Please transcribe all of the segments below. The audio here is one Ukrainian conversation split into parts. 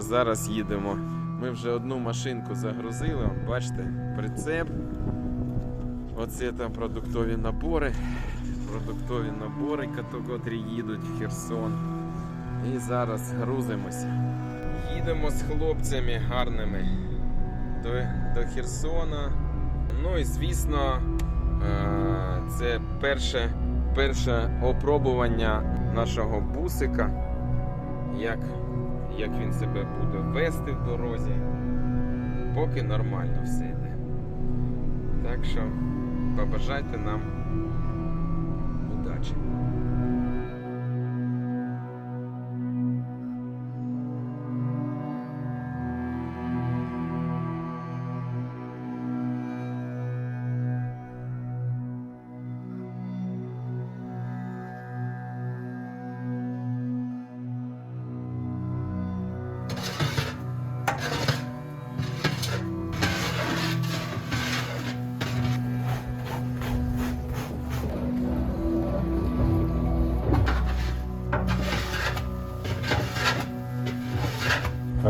Зараз їдемо. Ми вже одну машинку загрузили. Бачите, прицеп. Оце там продуктові набори. Продуктові набори, котрі їдуть в Херсон. І зараз грузимося. Їдемо з хлопцями гарними до, до Херсона. Ну і звісно, е, це перше, перше опробування нашого бусика. Як, як він себе буде вести в дорозі. Поки нормально все йде. Так що побажайте нам удачі.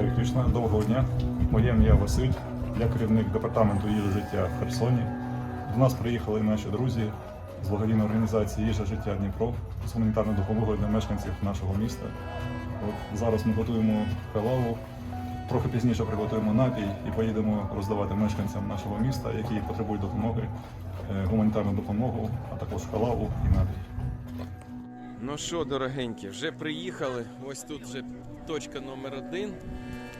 Харі Кришна, доброго дня. Моє ім'я Василь, я керівник департаменту їжа життя в Херсоні. До нас приїхали наші друзі з благодійної організації Їжа життя Дніпро з гуманітарною допомогою для мешканців нашого міста. От зараз ми готуємо кававу, трохи пізніше приготуємо напій і поїдемо роздавати мешканцям нашого міста, які потребують допомоги, е, гуманітарну допомогу, а також кававу і напій. Ну що, дорогенькі, вже приїхали. Ось тут вже точка номер один.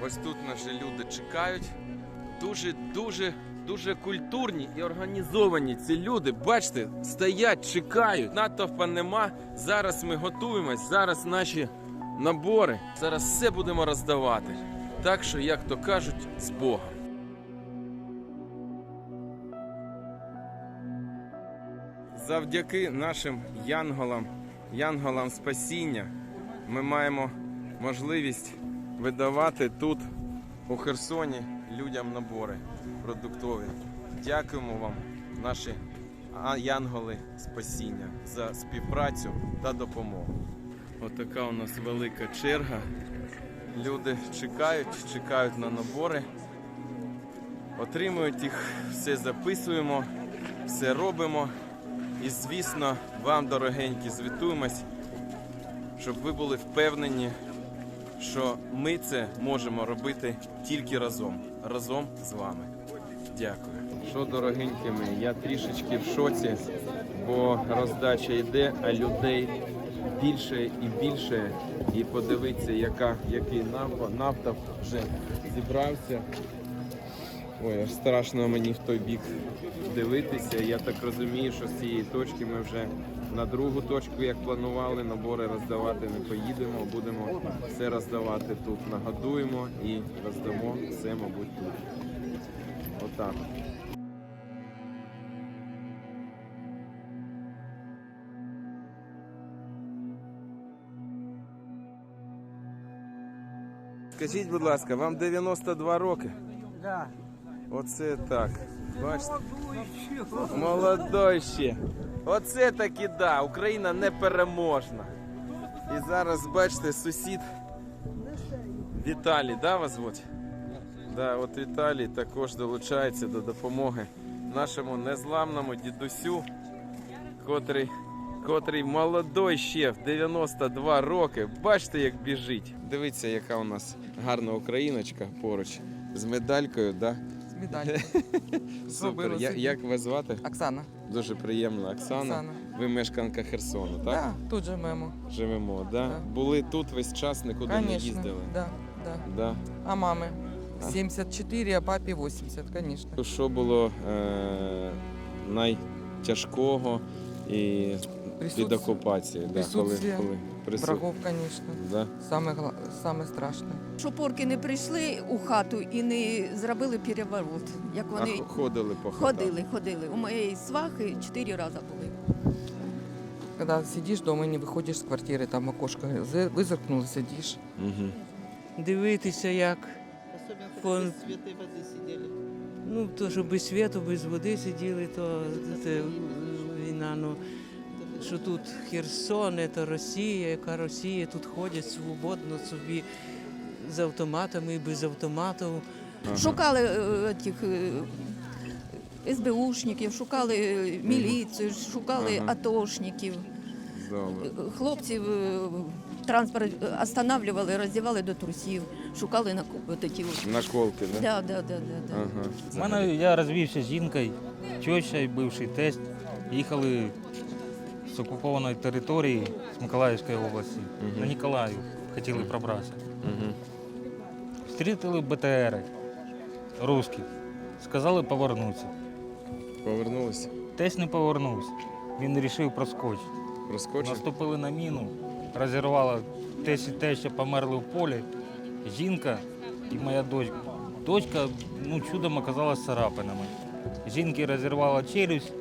Ось тут наші люди чекають. Дуже, дуже, дуже культурні і організовані ці люди. Бачите, стоять, чекають. Натовпа нема. Зараз ми готуємось. Зараз наші набори. Зараз все будемо роздавати. Так що, як то кажуть, з Богом. Завдяки нашим янголам, янголам спасіння, ми маємо можливість видавати тут, у Херсоні, людям набори продуктові. Дякуємо вам, наші янголи спасіння, за співпрацю та допомогу. Отака у нас велика черга. Люди чекають, чекають на набори, отримують їх, все записуємо, все робимо. І звісно, вам, дорогенькі, звітуємось, щоб ви були впевнені, що ми це можемо робити тільки разом. Разом з вами. Дякую. Що, дорогенькі мої, я трішечки в шоці, бо роздача йде, а людей більше і більше. І подивіться, яка, який нафта вже зібрався. Ой, аж страшно мені в той бік дивитися. Я так розумію, що з цієї точки ми вже на другу точку, як планували, набори роздавати не поїдемо. Будемо все роздавати тут. Нагодуємо і роздамо все, мабуть, тут. Отак. Скажіть, будь ласка, вам 92 роки? Да. Оце так. Бачите? Молодой ще. Оце таки да. Україна непереможна. І зараз, бачите, сусід Віталій, да, вас звуть? Да, от Віталій також долучається до допомоги нашому незламному дідусю, котрий, котрий молодой ще в 92 роки. Бачите, як біжить. Дивіться, яка у нас гарна україночка поруч з медалькою, да? Медаль. Супер. Я, як вас звати? Оксана. Дуже приємно, Оксана. Оксана. Ви мешканка Херсону, так? Да, тут живемо. Живемо, да? Да. Були тут весь час, нікуди не їздили. Да, да. Да. А мами? А? 74, а папі 80, конечно. Що було е- найтяжкого і від Присутствие окупації? Да, коли, коли прису- врагов, конечно. Да? Саме, саме страшне. Щоб орки не прийшли у хату і не зробили переворот, як вони х- ходили по хатам? ходили, ходили. У моєї свахи чотири рази були. Когда сидиш дома і не виходиш з квартири, там окошко зи- визиркнув, сидиш. Угу. дивитися, як Фон- святой воды ну то, що без світу, без води сиділи, то це війна. Ну що тут Херсон, це Росія, яка Росія, тут ходять свободно собі з автоматами, і без автоматів. Шукали е, тих е, СБУшників, шукали міліцію, шукали Ага. атошників. Добре. Е, Хлопців е, транспорт останавливали, роздівали до трусів, шукали на от. Наколки, да? Да, да, да, да, да. Ага. У мене я розвівся з жінкою, теща і бивший тесть. Їхали з окупованої території з Миколаївської області на Ніколаїв. Хотіли пробратися. Мгм. Встрітили БТРи русських. Сказали повернутися. Повернулися. Тесть не повернувся. Він вирішив проскочити. Розкочив? Наступили на міну, розірвала тесть і теща померли в полі. Жінка і моя дочка. Дочка ну, чудом оказалась царапинами. Жінки розірвала челюсть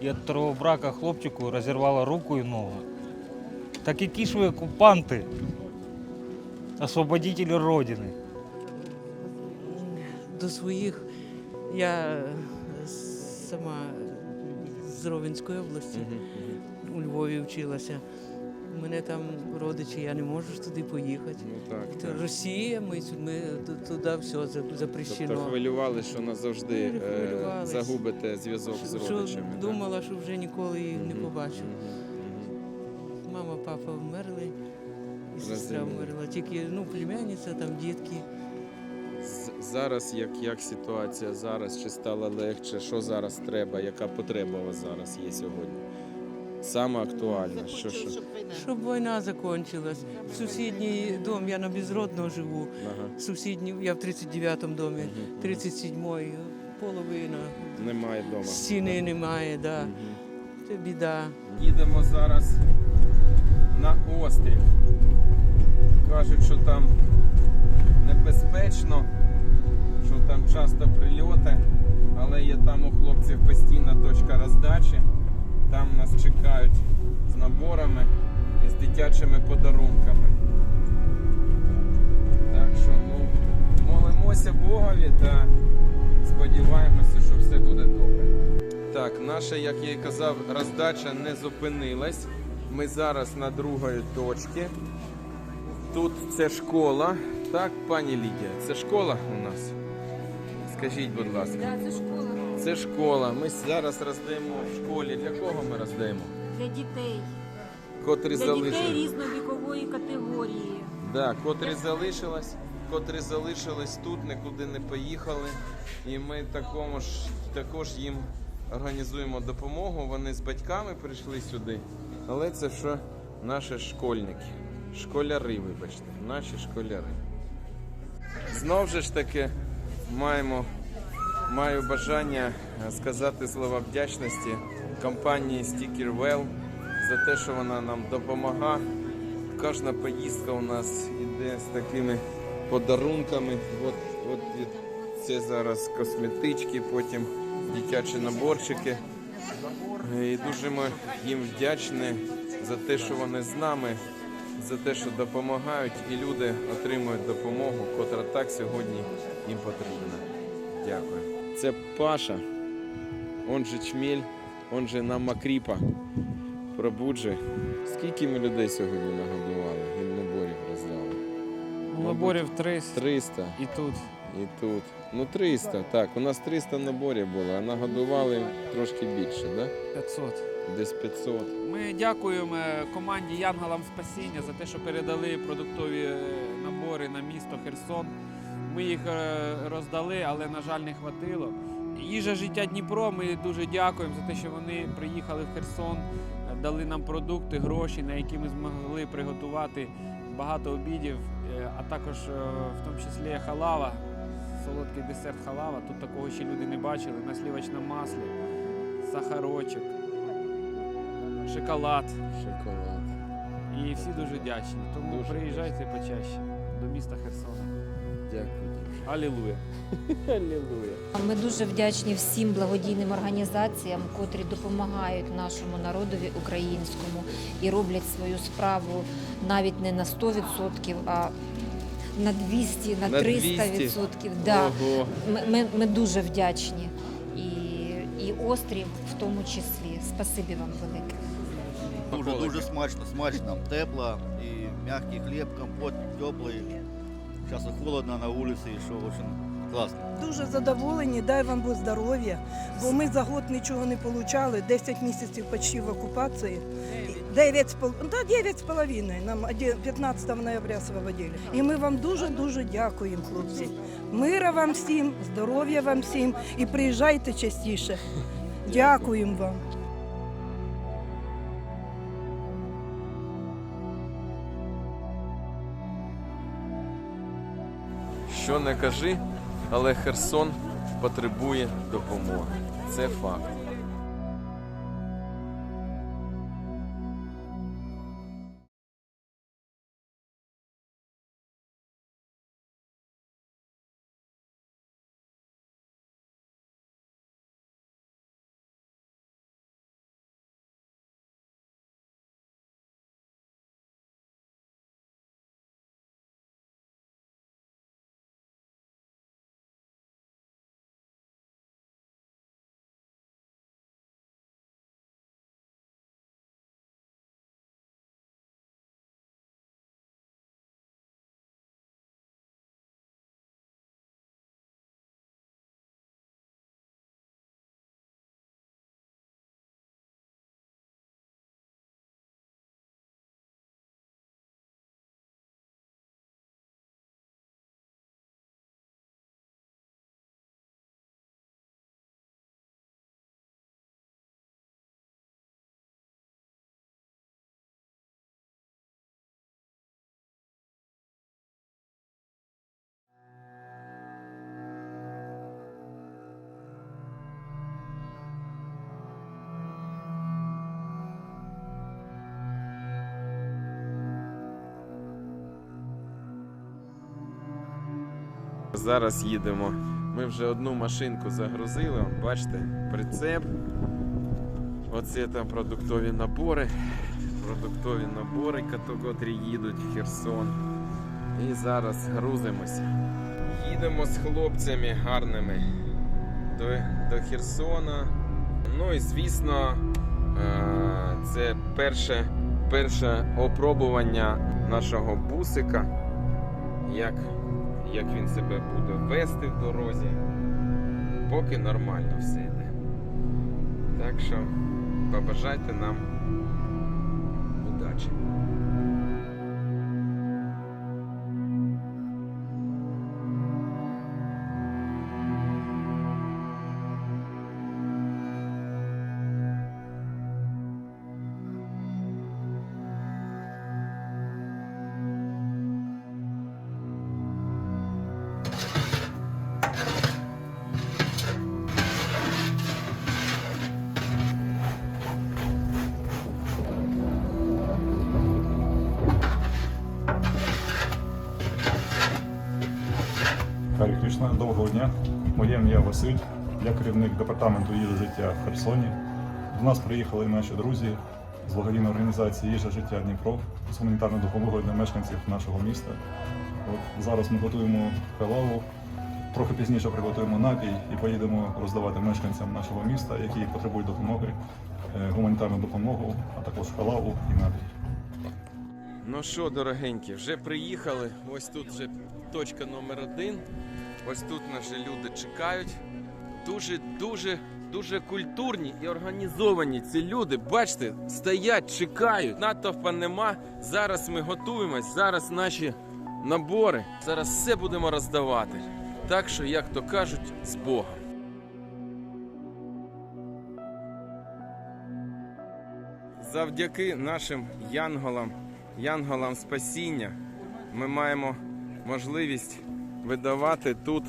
і від второго брака хлопчику розірвала руку і ногу. Так які ж ви окупанти, освободителі Родини. До своїх я сама з Ровенської області у Львові вчилася. У мене там родичі, я не можу ж туди поїхати. Ну так, Це так. Росія, ми, ми туди все запрещено. Тобто хвилювали, що назавжди Ну, е, загубите зв'язок з що родичами. да? думала, що вже ніколи їх не побачу. Мама, папа вмерли, і сестра вмерла. Тільки ну, племянниця, там дітки. Зараз як, як ситуація зараз? Чи стало легше? Що зараз треба? Яка потреба у вас зараз є сьогодні? Саме актуальне. Що, що? Щоб війна. Закінчилась. В сусідній дом, я на безродного живу. Ага. Сусідній, я в 39-му домі, 37-й, половина. Немає вдома. Стіни немає, да. Мгм. Це біда. Їдемо зараз на острів. Кажуть, що там небезпечно, що там часто прильоти, але є там у хлопців постійна точка роздачі. Там нас чекають з наборами і з дитячими подарунками. Так що ну, молимося Богові та сподіваємося, що все буде добре. Так, наша, як я і казав, роздача не зупинилась. Ми зараз на другої точці. Тут це школа. Так, пані Лідія, це школа у нас. Скажіть, будь ласка. Да, це школа Це школа. Ми зараз роздаємо в школі. Для кого ми роздаємо? для дітей, Котрі для дітей залишились. різної категорії. Да, котрі залишились, котрі залишились тут, нікуди не поїхали. І ми такому ж, також їм організуємо допомогу. Вони з батьками прийшли сюди. Але це що наші школьники. Школяри, вибачте, наші школяри. Знов же ж таки маємо, маю бажання е, сказати слова вдячності компанії Sticker Well за те, що вона нам допомагає. Кожна поїздка у нас іде з такими подарунками. От, от це зараз косметички, потім дитячі наборчики. І дуже ми їм вдячні за те, що вони з нами, за те, що допомагають, і люди отримують допомогу, котра так сьогодні їм потрібна. Дякую. Це Паша, он же Чміль, он же Намакріпа. Пробуджи. Скільки ми людей сьогодні нагодували і наборів роздали? Наборів 300 300 і тут. і тут. Ну 300, так. У нас 300 наборів було, а нагодували трошки більше, да? 500. Десь 500. Ми дякуємо е, команді Янголам Спасіння за те, що передали продуктові е, набори на місто Херсон. Ми їх е, роздали, але, на жаль, не хватило. Їжа життя Дніпро. Ми дуже дякуємо за те, що вони приїхали в Херсон, дали нам продукти, гроші, на які ми змогли приготувати багато обідів, а також в тому числі халава, солодкий десерт халава. Тут такого ще люди не бачили. На слівочному маслі, сахарочок, шоколад. Шоколад. І всі дуже вдячні. Тому Дуже приїжджайте почаще до міста Херсона. Дякую. Алілуя. Алілуя. Ми дуже вдячні всім благодійним організаціям, котрі допомагають нашому народові українському і роблять свою справу навіть не на 100%, а на 200, на, На 300%. 200? Да. Ого. Ми, ми, ми дуже вдячні. І, і острів в тому числі. Спасибі вам велике. Дуже дуже смачно, смачно. Тепло і м'який хліб, компот теплий. Зараз холодно на вулиці і що дуже класно. Дуже задоволені, дай вам Бог здоров'я, бо ми за год нічого не отримали, 10 місяців почти в окупації. 9 з пол- да, 9 з половиною, нам 15 ноября освободили. І ми вам дуже-дуже дякуємо, хлопці. Мира вам всім, здоров'я вам всім і приїжджайте частіше. Дякуємо вам. Що не кажи, але Херсон потребує допомоги. Це факт. Зараз їдемо. Ми вже одну машинку загрузили. Бачите, прицеп. Оце там продуктові набори. Продуктові набори, котрі їдуть в Херсон. І зараз грузимося. Їдемо з хлопцями гарними до, до Херсона. Ну і звісно, е, це перше, перше опробування нашого бусика. Як як він себе буде вести в дорозі. Поки нормально все йде. Так що побажайте нам удачі. Ім'я Василь, я керівник департаменту їжа життя в Херсоні. До нас приїхали наші друзі з благодійної організації Їжа життя Дніпро з гуманітарною допомогою для мешканців нашого міста. От зараз ми готуємо халаву, трохи пізніше приготуємо напій і поїдемо роздавати мешканцям нашого міста, які потребують допомоги, е, гуманітарну допомогу, а також халаву і напій. Ну що, дорогенькі, вже приїхали. Ось тут вже точка номер один. Ось тут наші люди чекають. Дуже, дуже, дуже культурні і організовані ці люди. Бачите, стоять, чекають. Натовпа нема. Зараз ми готуємось. Зараз наші набори. Зараз все будемо роздавати. Так що, як то кажуть, з Богом. Завдяки нашим янголам, янголам спасіння, ми маємо можливість видавати тут,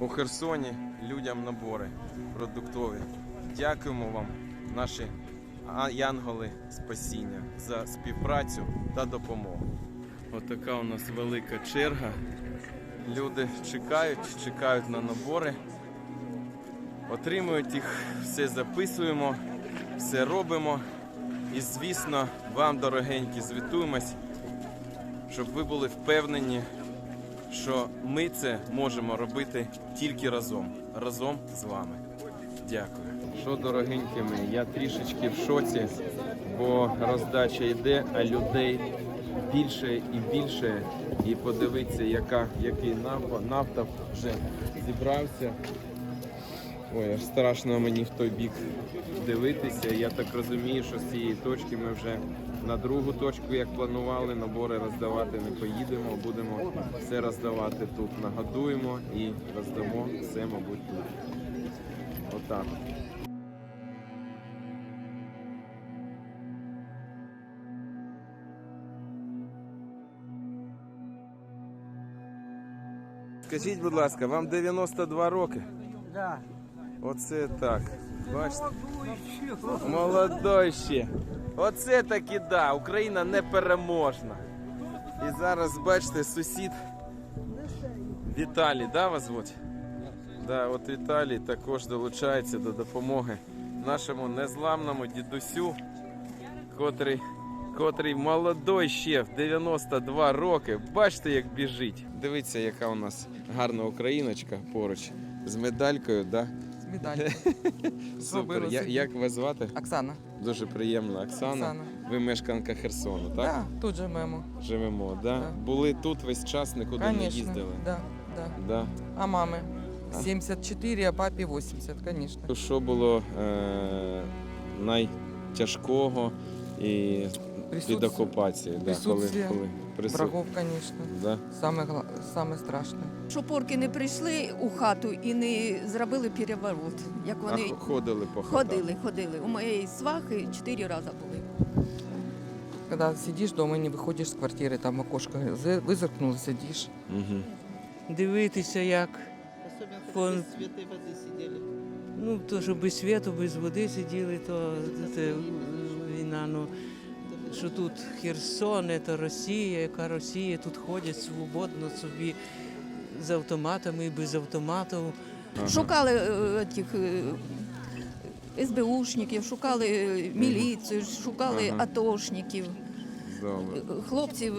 у Херсоні, людям набори продуктові. Дякуємо вам, наші янголи спасіння, за співпрацю та допомогу. Отака у нас велика черга. Люди чекають, чекають на набори, отримують їх, все записуємо, все робимо. І звісно, вам, дорогенькі, звітуємось, щоб ви були впевнені, що ми це можемо робити тільки разом, разом з вами. Дякую. Що, дорогенькі мої, я трішечки в шоці, бо роздача йде, а людей більше і більше. І подивитися, яка, який нафта вже зібрався. Ой, аж страшно мені в той бік дивитися. Я так розумію, що з цієї точки ми вже на другу точку, як планували, набори роздавати не поїдемо. Будемо все роздавати тут. Нагодуємо і роздамо все, мабуть, тут. Отак. Скажіть, будь ласка, вам 92 роки? Да. Оце так. Бачите? Молодой ще. Оце таки да. Україна непереможна. І зараз, бачите, сусід Віталій, да, вас звуть? Да, от Віталій також долучається до допомоги нашому незламному дідусю, котрий, котрий молодой ще в 92 роки. Бачите, як біжить. Дивіться, яка у нас гарна україночка поруч з медалькою, да? Медаллю. Супер. Я, як вас звати? Оксана. Дуже приємно, Оксана. Оксана. Ви мешканка Херсону, так? Да, тут же мемо. Живемо, да? Да. Були тут весь час, нікуди не Конечно. їздили. Да, да. Да. А мами? А? 74, а папі 80, конечно. Що було е- найтяжкого і під Присутствие окупацією? Да, коли, коли присут- врагов, конечно. Да? Саме, саме страшне. Щоб орки не прийшли у хату і не зробили переворот, як А вони х- ходили по хатам. ходили, ходили. У моєї свахи чотири рази були. Когда сидишь дома, не выходишь с квартиры, там окошко за- вызыркнул, сидишь. Угу. Дивитися, як Особенно, Фон- когда без света и воды сидели. ну, то, що без світу, без води сиділи, то це війна. Ну, що тут Херсон, це Росія, яка Росія, тут ходять свободно собі з автоматами і без автоматів. Ага. Шукали е, тих е, СБУшників, шукали міліцію, шукали Ага. атошників. Добре. Е, Хлопців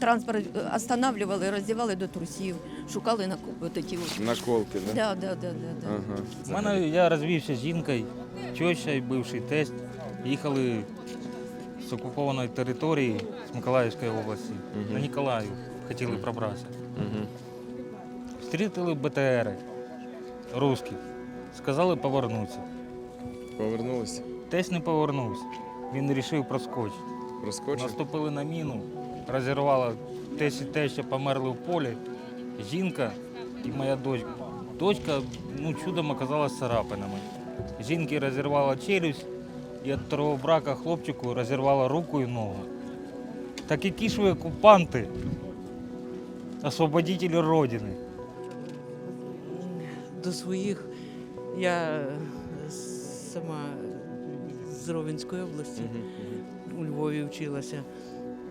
транспорт останавливали, роздівали до трусів, шукали на такі. Наколки, да? Да, да, да, да, да. Ага. У мене я розвівся з жінкою, теща і бивший тесть. Їхали з окупованої території з Миколаївської області Мгм. на Ніколаїв. Хотіли пробратися. Угу. Встрітили БТРи русських. Сказали повернутися. Повернулися. Тесть не повернувся. Він вирішив проскочити. Проскочив? Наступили на міну, розірвала тесть і теща померли в полі. Жінка і моя дочка. Дочка ну, чудом оказалась царапинами. Жінки розірвала челюсть і від второго брака хлопчику розірвала руку і ногу. Так які ж ви окупанти, освободителі Родини. До своїх я сама з Ровенської області. У Львові вчилася.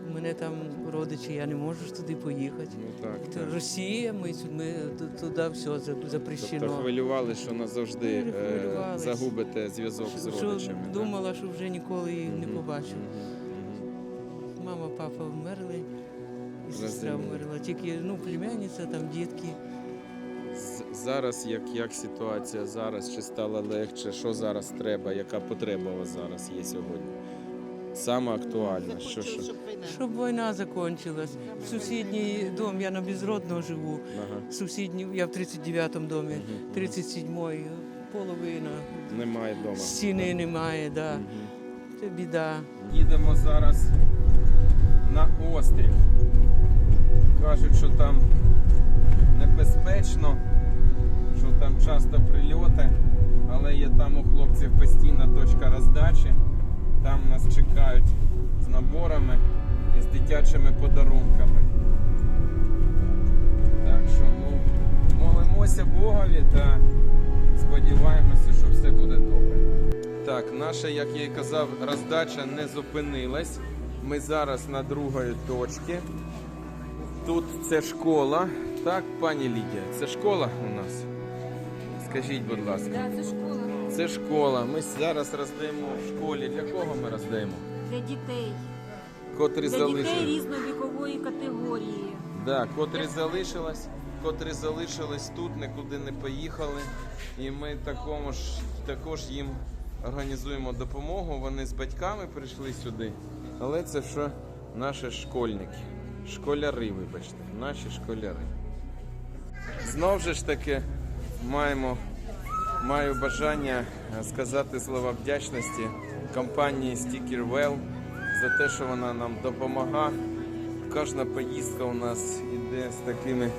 У мене там родичі, я не можу ж туди поїхати. Ну так. Це так. Росія, ми, ми туди все запрещено. Тобто хвилювали, що назавжди е, загубите зв'язок з що родичами. да? думала, що вже ніколи їх не побачу. Мама, папа вмерли, і сестра вмерла. Тільки ну, племянниця, там дітки. Зараз як, як ситуація зараз? Чи стало легше? Що зараз треба? Яка потреба у вас зараз є сьогодні? Саме актуальна. Що, що? Щоб війна закінчилась. Сусідній дом, я на безродного живу. Ага. Сусідній, я в 39-му домі, Мгм, 37-й, половина. Немає вдома. Стіни немає, да. Мгм. Це біда. Їдемо зараз на острів. Кажуть, що там небезпечно, що там часто прильоти, але є там у хлопців постійна точка роздачі. Там нас чекають з наборами і з дитячими подарунками. Так що ну, молимося Богові та сподіваємося, що все буде добре. Так, наша, як я і казав, роздача не зупинилась. Ми зараз на другої точці. Тут це школа. Так, пані Лідія, це школа у нас. Скажіть, будь ласка. це школа Це школа. Ми зараз роздаємо в школі. Для кого ми роздаємо? для дітей, Котрі залишились. різновікової категорії. Да, котрі залишились, котрі залишились тут, нікуди не поїхали. І ми такому ж, також їм організуємо допомогу. Вони з батьками прийшли сюди. Але це що наші школьники, школяри, вибачте, наші школяри. Знов же ж таки маємо, маю бажання е, сказати слова вдячності компанії Sticker Well за те, що вона нам допомагає. Кожна поїздка у нас іде з такими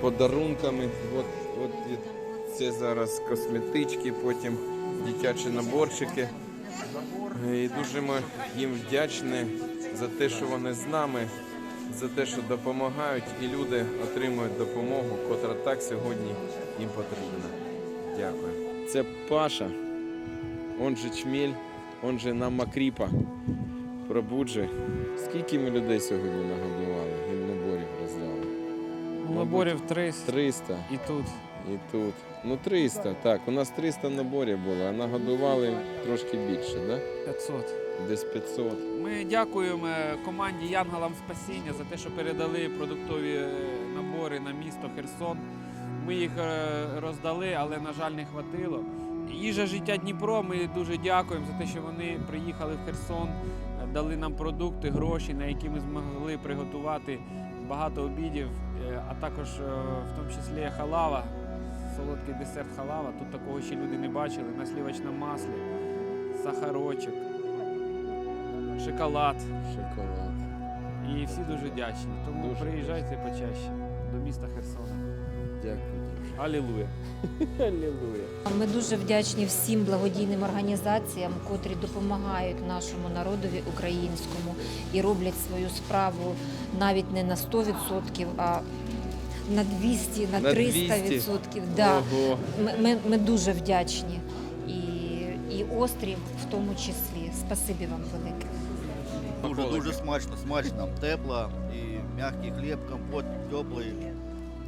подарунками. От, от це зараз косметички, потім дитячі наборчики. І дуже ми їм вдячні за те, що вони з нами, за те, що допомагають, і люди отримують допомогу, котра так сьогодні їм потрібна. Дякую. Це Паша, он же Чміль, он же нам Макріпа. Пробуджи. Скільки ми людей сьогодні нагодували? Гімноборів роздали? Наборів 300 300 і тут. і тут. Ну 300, так. У нас 300 наборів було, а нагодували трошки більше, да? 500. Десь 500. Ми дякуємо е, команді Янголам Спасіння за те, що передали продуктові е, набори на місто Херсон. Ми їх е, роздали, але, на жаль, не хватило. Їжа життя Дніпро. Ми дуже дякуємо за те, що вони приїхали в Херсон, дали нам продукти, гроші, на які ми змогли приготувати багато обідів, а також в тому числі халава, солодкий десерт халава. Тут такого ще люди не бачили. На слівочному маслі, сахарочок, шоколад. Шоколад. І всі дуже вдячні. Тому Дуже приїжджайте почаще до міста Херсона. Дякую. Алілуя. Аллилуйя. Ми дуже вдячні всім благодійним організаціям, котрі допомагають нашому народові українському і роблять свою справу навіть не на 100%, а на 200, на, На 300 200? відсотків. Да. Ого. Ми, ми, ми дуже вдячні. І, і острів в тому числі. Спасибі вам велике. Дуже дуже смачно, смачно. Тепло и мягкий хлеб, компот теплый.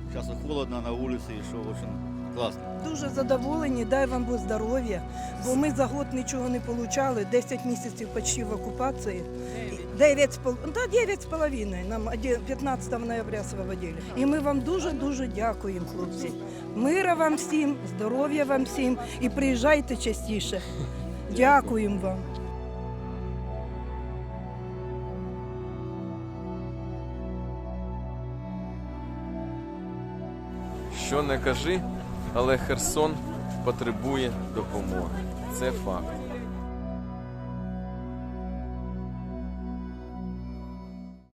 Сейчас и холодно на улице, и что очень классно. Дуже задоволені, дай вам Бог здоров'я, бо ми за год нічого не отримали, 10 місяців почти в окупації. 9 з пол... да, 9 з половиною нам 15 ноября освободили. І ми вам дуже-дуже дякуємо, хлопці. Мира вам всім, здоров'я вам всім і приїжджайте частіше. Дякуємо вам. Що не кажи, але Херсон потребує допомоги. Це факт.